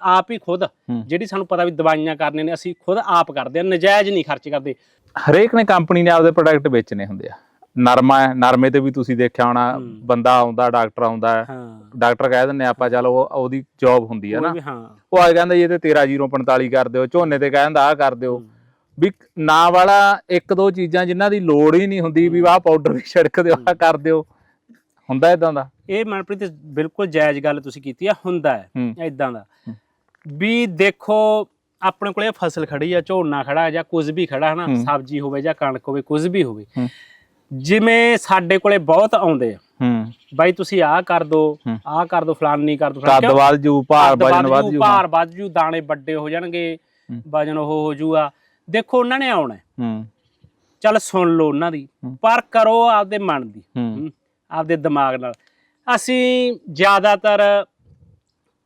ਆਪ ਹੀ ਖੁਦ। ਜਿਹੜੀ ਸਾਨੂੰ ਪਤਾ ਵੀ ਦਵਾਈਆਂ ਕਰਨੇ ਨੇ ਅਸੀਂ ਖੁਦ ਆਪ ਕਰਦੇ ਆ ਨਜਾਇਜ਼ ਨਹੀਂ ਖਰਚ ਕਰਦੇ। ਹਰੇਕ ਨੇ ਕੰਪਨੀ ਨੇ ਆਪਦੇ ਪ੍ਰੋਡਕਟ ਵੇਚਣੇ ਹੁੰਦੇ ਆ। ਨਰਮਾ ਹੈ ਨਰਮੇ ਤੇ ਵੀ ਤੁਸੀਂ ਦੇਖਿਆ ਹੋਣਾ। ਬੰਦਾ ਆਉਂਦਾ ਡਾਕਟਰ ਆਉਂਦਾ ਡਾਕਟਰ ਕਹਿ ਦਿੰਦੇ ਆਪਾਂ ਚੱਲ ਉਹ ਉਹਦੀ ਜੌਬ ਹੁੰਦੀ ਹੈ ਨਾ। ਉਹ ਆ ਕਹਿੰਦਾ ਇਹ ਤੇ 13045 ਕਰ ਦਿਓ ਝੋਨੇ ਤੇ ਕਹਿੰਦਾ ਆ ਕਰ ਦਿਓ। ਵੀ ਨਾ ਵਾਲਾ ਇੱਕ ਦੋ ਚੀਜ਼ਾਂ ਜਿਨ੍ਹਾਂ ਦੀ ਲੋੜ ਹੀ ਨਹੀਂ ਹੁੰਦੀ ਵੀ ਆਹ ਪਾਊਡਰ ਵੀ ਛਿੜਕ ਦਿਓ ਆ ਕਰ ਦਿਓ। ਹੁੰਦਾ ਇਦਾਂ ਦਾ? ਇਹ ਮਨਪ੍ਰੀਤ ਬਿਲਕੁਲ ਜਾਇਜ਼ ਗੱਲ ਤੁਸੀਂ ਕੀਤੀ ਆ ਹੁੰਦਾ ਹੈ। ਇਦਾਂ ਦਾ। ਵੀ ਦੇਖੋ ਆਪਣੇ ਕੋਲੇ ਫਸਲ ਖੜੀ ਆ ਝੋਨਾ ਖੜਾ ਜਾਂ ਕੁਝ ਵੀ ਖੜਾ ਹੈ ਨਾ ਹੂੰ। ਸਬਜ਼ੀ ਹੋਵੇ ਜਾਂ ਕਣਕ ਹੋਵੇ ਕੁਝ ਵੀ ਹੋਵੇ। ਜਿਵੇਂ ਸਾਡੇ ਕੋਲੇ ਬਹੁਤ ਆਉਂਦੇ ਆ ਹੂੰ ਬਾਈ ਤੁਸੀਂ ਆਹ ਕਰ ਦੋ। ਆਹ ਕਰ ਦੋ ਫਲਾਨੀ ਕਰ ਦੋ ਫਲਾਨੀ ਕੱਦ? ਵੱਧ ਜੂ ਭਾਰ ਵਜਨ ਵੱਧ ਜੂ, ਭਾਰ ਵੱਧ ਜੂ ਦਾਣੇ ਵੱਡੇ ਹੋ ਜਾਣਗੇ। ਵਜਨ ਉਹ ਹੋ ਜੂਗਾ ਦੇਖੋ ਉਹਨਾਂ ਨੇ ਆਉਣਾ ਹੈ। ਚੱਲ ਸੁਣ ਲਓ ਉਹਨਾਂ ਦੀ। ਪਰ ਕਰੋ ਆਪਦੇ ਮਨ ਦੀ ਆਪਦੇ ਦਿਮਾਗ ਨਾਲ ਅਸੀਂ ਜ਼ਿਆਦਾਤਰ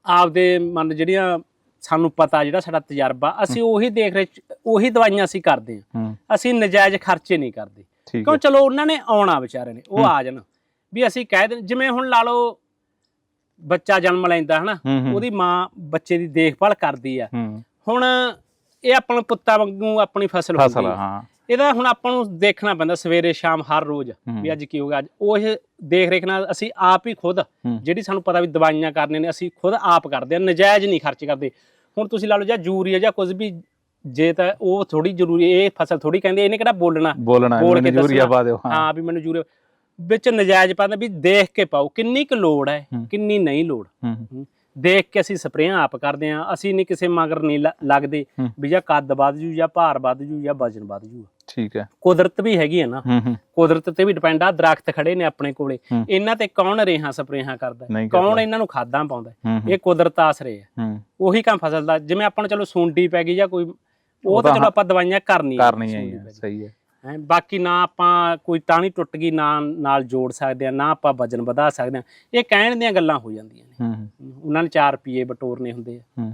ਆਪਦੇ ਮਨ ਜਿਹੜੀਆਂ ਸਾਨੂੰ ਪਤਾ ਜਿਹੜਾ ਸਾਡਾ ਤਜਰਬਾ ਅਸੀਂ ਉਹੀ ਦੇਖ ਰਹੇ ਉਹੀ ਦਵਾਈਆਂ ਅਸੀਂ ਕਰਦੇ ਹਾਂ। ਅਸੀਂ ਨਜਾਇਜ਼ ਖਰਚੇ ਨਹੀਂ ਕਰਦੇ। ਕਿਉਂ ਚਲੋ ਉਹਨਾਂ ਨੇ ਆਉਣਾ ਵਿਚਾਰੇ ਨੇ ਉਹ। ਆ ਜਾਣ। ਵੀ ਅਸੀਂ ਕਹਿ ਦੇ ਜਿਵੇਂ ਹੁਣ ਲਾ ਲਓ ਬੱਚਾ ਜਨਮ ਲੈਂਦਾ ਹਨਾ? ਉਹਦੀ ਮਾਂ ਬੱਚੇ ਦੀ ਦੇਖਭਾਲ ਕਰਦੀ ਆ। ਹੁਣ ਇਹ ਆਪਾਂ ਨੂੰ ਪੁੱਤਾਂ ਵਾਂਗੂ ਆਪਣੀ ਫਸਲ ਹੁੰਦੀ। ਹਾਂ। ਇਹਦਾ ਹੁਣ ਆਪਾਂ ਨੂੰ ਦੇਖਣਾ ਪੈਂਦਾ ਸਵੇਰੇ ਸ਼ਾਮ ਹਰ ਰੋਜ਼। ਵੀ ਅੱਜ ਕੀ ਹੋਗਾ ਅੱਜ ਉਹ ਦੇਖ ਰੇਖ ਨਾਲ ਅਸੀਂ ਆਪ ਹੀ ਖੁਦ। ਜਿਹੜੀ ਸਾਨੂੰ ਪਤਾ ਵੀ ਦਵਾਈਆਂ ਕਰਨੇ ਨੇ ਅਸੀਂ ਖੁਦ ਆਪ ਕਰਦੇ ਆ ਨਜਾਇਜ਼ ਨਹੀਂ ਖਰਚ ਕਰਦੇ ਹੁਣ ਤੁਸੀਂ ਲਾ ਲਓ ਜਾਂ ਯੂਰੀਆ ਜਾਂ ਕੁਝ ਵੀ ਜੇ ਤਾਂ ਉਹ ਥੋੜੀ ਜ਼ਰੂਰੀ ਇਹ ਫਸਲ ਥੋੜੀ ਕਹਿੰਦੇ ਇਹਨੇ ਕਿਹੜਾ ਬੋਲਣਾ ਬੋਲਣਾ ਮੈਨੂੰ ਯੂਰੀਆ। ਪਾ ਦਿਓ ਹਾਂ ਵੀ ਮੈਨੂੰ ਯੂਰੀਆ ਵਿੱਚ ਨਜਾਇਜ਼ ਪਾਉਂਦਾ ਵੀ ਦੇਖ ਕੇ ਪਾਓ ਕਿੰਨੀ ਕੁ ਲੋੜ ਹੈ। ਕਿੰਨੀ ਨਹੀਂ ਲੋੜ ਦੇਖ ਕੇ ਅਸੀਂ ਸਪਰੇਆਂ ਆਪ ਕਰਦੇ ਆ ਅਸੀਂ ਨਹੀਂ ਕਿਸੇ ਮਗਰ ਨਹੀਂ ਲੱਗਦੇ। ਵੀ ਜਾਂ ਕੱਦ ਵੱਧ ਜੂ ਜਾਂ ਭਾਰ ਵੱਧ ਜੂ ਜਾਂ ਵਜਨ ਵੱਧ ਜੂ। ਠੀਕ ਹੈ। ਕੁਦਰਤ ਵੀ ਹੈਗੀ ਹੈ ਨਾ। ਕੁਦਰਤ ਤੇ ਵੀ ਡਿਪੈਂਡ ਆ ਦਰਖਤ ਖੜੇ ਨੇ ਆਪਣੇ ਕੋਲੇ। ਇਹਨਾਂ ਤੇ ਕੌਣ ਰੇਹਾਂ ਸਪਰੇਹਾਂ ਕਰਦਾ ਕੌਣ। ਇਹਨਾਂ ਨੂੰ ਖਾਦਾਂ ਪਾਉਂਦਾ ਇਹ ਕੁਦਰਤ ਆਸਰੇ ਹੈ। ਉਹੀ ਕੰਮ ਫਸਲ ਦਾ ਜਿਵੇਂ ਆਪਾਂ ਨੂੰ ਚਲੋ ਸੁੰਡੀ ਪੈ ਗਈ ਜਾਂ ਕੋਈ ਉਹ ਤਾਂ ਚਲੋ ਆਪਾਂ ਦਵਾਈਆਂ ਕਰਨੀਆਂ ਕਰਨੀ ਹੈ ਗਈ। ਸਹੀ ਹੈ। ਹੈਂ, ਬਾਕੀ ਨਾ ਆਪਾਂ ਕੋਈ ਟਾਣੀ ਟੁੱਟ ਗਈ ਨਾ ਨਾਲ ਜੋੜ ਸਕਦੇ ਆ ਨਾ ਆਪਾਂ ਵਜਨ ਵਧਾ ਸਕਦੇ ਆ। ਇਹ ਕਹਿਣ ਦੀਆਂ ਗੱਲਾਂ ਹੋ ਜਾਂਦੀਆਂ ਨੇ। ਉਹਨਾਂ ਨੇ 4 ਰੁਪਏ ਬਟੋਰਨੇ ਹੁੰਦੇ ਆ।